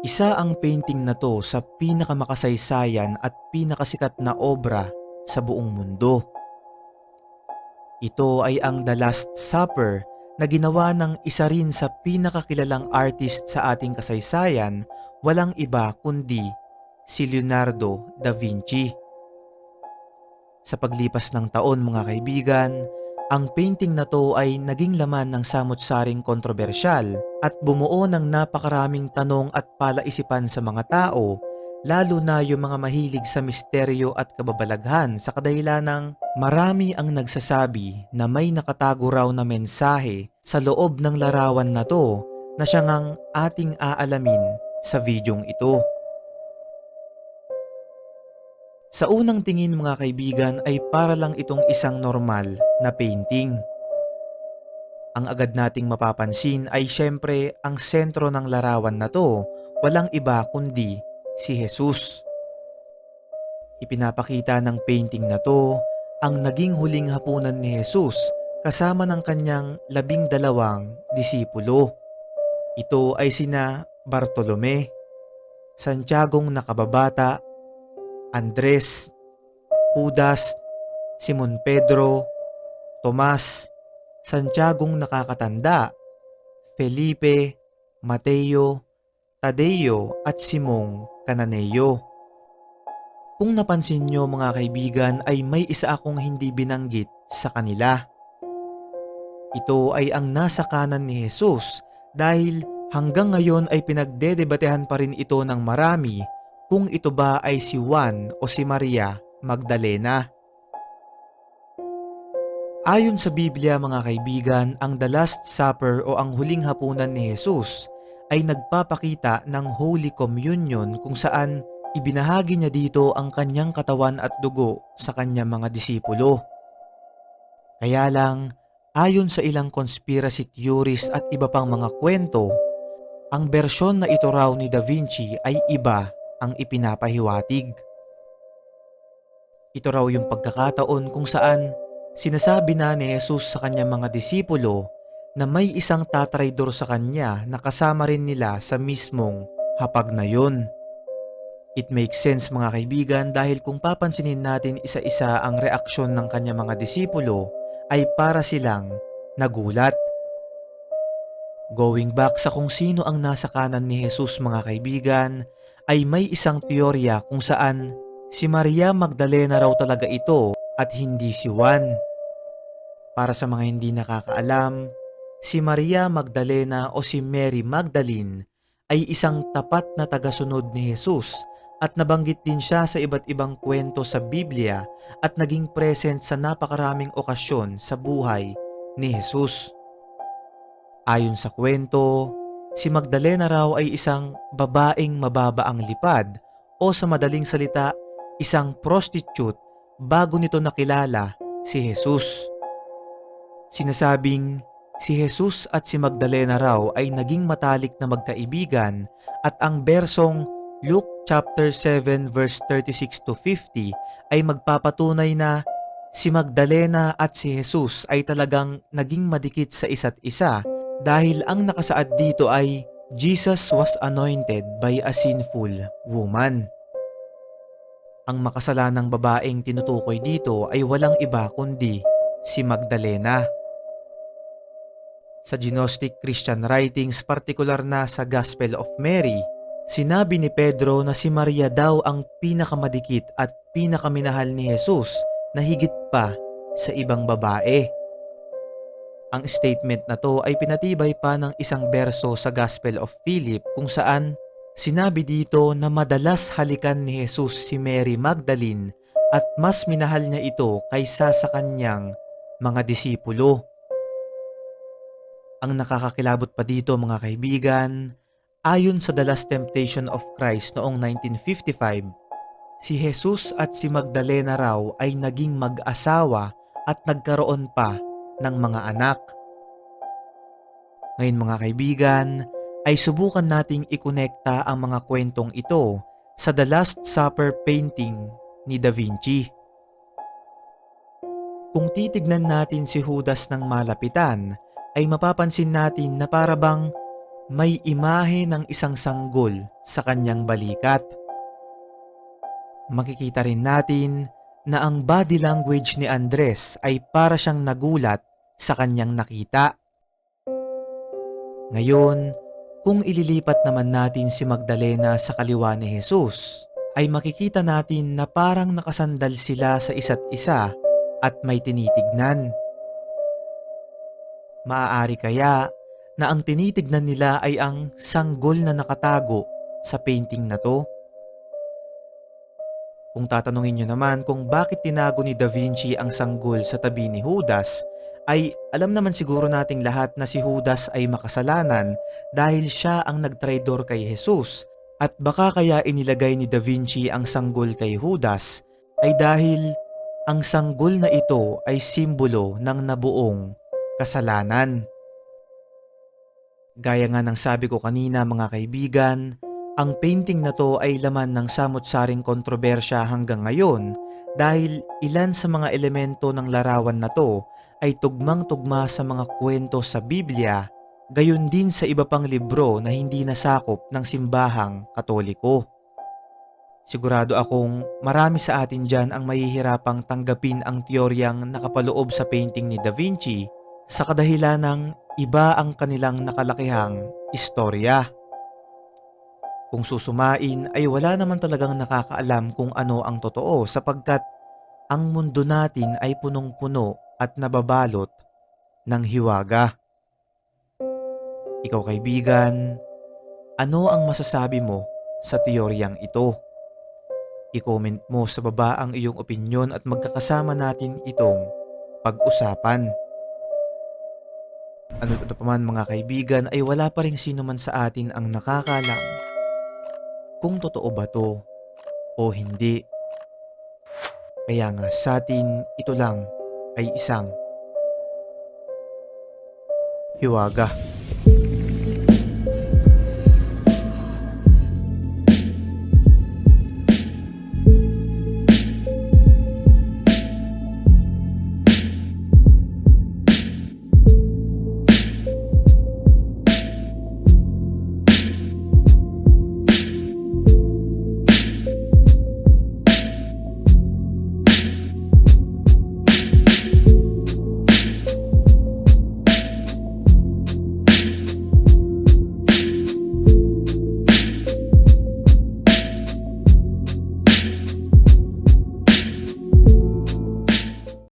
Isa ang painting na to sa pinakamakasaysayan at pinakasikat na obra sa buong mundo. Ito ay ang The Last Supper na ginawa ng isa rin sa pinakakilalang artist sa ating kasaysayan, walang iba kundi si Leonardo da Vinci. Sa paglipas ng taon mga kaibigan, ang painting na to ay naging laman ng samot-saring kontrobersyal at bumuo ng napakaraming tanong at palaisipan sa mga tao, lalo na yung mga mahilig sa misteryo at kababalaghan sa kadahilan ng marami ang nagsasabi na may nakatago raw na mensahe sa loob ng larawan na to na siya ngang ating aalamin sa videong ito. Sa unang tingin mga kaibigan ay para lang itong isang normal na painting. Ang agad nating mapapansin ay syempre ang sentro ng larawan na to, walang iba kundi si Jesus. Ipinapakita ng painting na to ang naging huling hapunan ni Jesus kasama ng kanyang labing dalawang disipulo. Ito ay sina Bartolome, Santiagong nakababata, Andres, Judas, Simon Pedro, Tomas, Santiagong nakakatanda, Felipe, Mateo, Tadeo at Simong Cananeo. Kung napansin nyo mga kaibigan ay may isa akong hindi binanggit sa kanila. Ito ay ang nasa kanan ni Jesus dahil hanggang ngayon ay pinagdedebatehan pa rin ito ng marami kung ito ba ay si Juan o si Maria Magdalena. Ayon sa Biblia mga kaibigan, ang The Last Supper o ang huling hapunan ni Jesus ay nagpapakita ng Holy Communion kung saan ibinahagi niya dito ang kanyang katawan at dugo sa kanyang mga disipulo. Kaya lang, ayon sa ilang conspiracy theories at iba pang mga kwento, ang bersyon na ito raw ni Da Vinci ay iba ang ipinapahiwatig. Ito raw yung pagkakataon kung saan sinasabi na ni Jesus sa kanyang mga disipulo na may isang tatraydor sa kanya na kasama rin nila sa mismong hapag na yun. It makes sense mga kaibigan dahil kung papansinin natin isa-isa ang reaksyon ng kanyang mga disipulo ay para silang nagulat. Going back sa kung sino ang nasa kanan ni Jesus mga kaibigan, ay may isang teorya kung saan si Maria Magdalena raw talaga ito at hindi si Juan. Para sa mga hindi nakakaalam, si Maria Magdalena o si Mary Magdalene ay isang tapat na tagasunod ni Jesus at nabanggit din siya sa iba't ibang kwento sa Biblia at naging present sa napakaraming okasyon sa buhay ni Jesus. Ayon sa kwento, si Magdalena raw ay isang babaeng mababa ang lipad o sa madaling salita, isang prostitute bago nito nakilala si Jesus. Sinasabing si Jesus at si Magdalena raw ay naging matalik na magkaibigan at ang bersong Luke chapter 7 verse 36 to 50 ay magpapatunay na si Magdalena at si Jesus ay talagang naging madikit sa isa't isa dahil ang nakasaad dito ay Jesus was anointed by a sinful woman. Ang makasalanang babaeng tinutukoy dito ay walang iba kundi si Magdalena. Sa Gnostic Christian writings, partikular na sa Gospel of Mary, sinabi ni Pedro na si Maria daw ang pinakamadikit at pinakaminahal ni Jesus na higit pa sa ibang babae. Ang statement na to ay pinatibay pa ng isang berso sa Gospel of Philip kung saan sinabi dito na madalas halikan ni Jesus si Mary Magdalene at mas minahal niya ito kaysa sa kanyang mga disipulo. Ang nakakakilabot pa dito mga kaibigan, ayon sa The Last Temptation of Christ noong 1955, si Jesus at si Magdalena raw ay naging mag-asawa at nagkaroon pa ng mga anak. Ngayon mga kaibigan, ay subukan nating ikonekta ang mga kwentong ito sa The Last Supper painting ni Da Vinci. Kung titignan natin si Judas ng malapitan, ay mapapansin natin na para bang may imahe ng isang sanggol sa kanyang balikat. Makikita rin natin na ang body language ni Andres ay para siyang nagulat sa kanyang nakita. Ngayon, kung ililipat naman natin si Magdalena sa kaliwa ni Jesus, ay makikita natin na parang nakasandal sila sa isa't isa at may tinitignan. Maaari kaya na ang tinitignan nila ay ang sanggol na nakatago sa painting na to? Kung tatanungin nyo naman kung bakit tinago ni Da Vinci ang sanggol sa tabi ni Judas, ay alam naman siguro nating lahat na si Judas ay makasalanan dahil siya ang nagtraidor kay Jesus at baka kaya inilagay ni Da Vinci ang sanggol kay Judas ay dahil ang sanggol na ito ay simbolo ng nabuong kasalanan. Gaya nga ng sabi ko kanina mga kaibigan, ang painting na to ay laman ng samot-saring kontrobersya hanggang ngayon dahil ilan sa mga elemento ng larawan na to ay tugmang-tugma sa mga kwento sa Biblia, gayon din sa iba pang libro na hindi nasakop ng simbahang katoliko. Sigurado akong marami sa atin dyan ang mahihirapang tanggapin ang teoryang nakapaloob sa painting ni Da Vinci sa kadahilan ng iba ang kanilang nakalakihang istorya. Kung susumain ay wala naman talagang nakakaalam kung ano ang totoo sapagkat ang mundo natin ay punong-puno at nababalot ng hiwaga. Ikaw kaibigan, ano ang masasabi mo sa teoryang ito? I-comment mo sa baba ang iyong opinyon at magkakasama natin itong pag-usapan. Ano ito pa man mga kaibigan ay wala pa rin sino man sa atin ang nakakalam kung totoo ba to o hindi. Kaya nga sa atin ito lang ay isang hiwaga.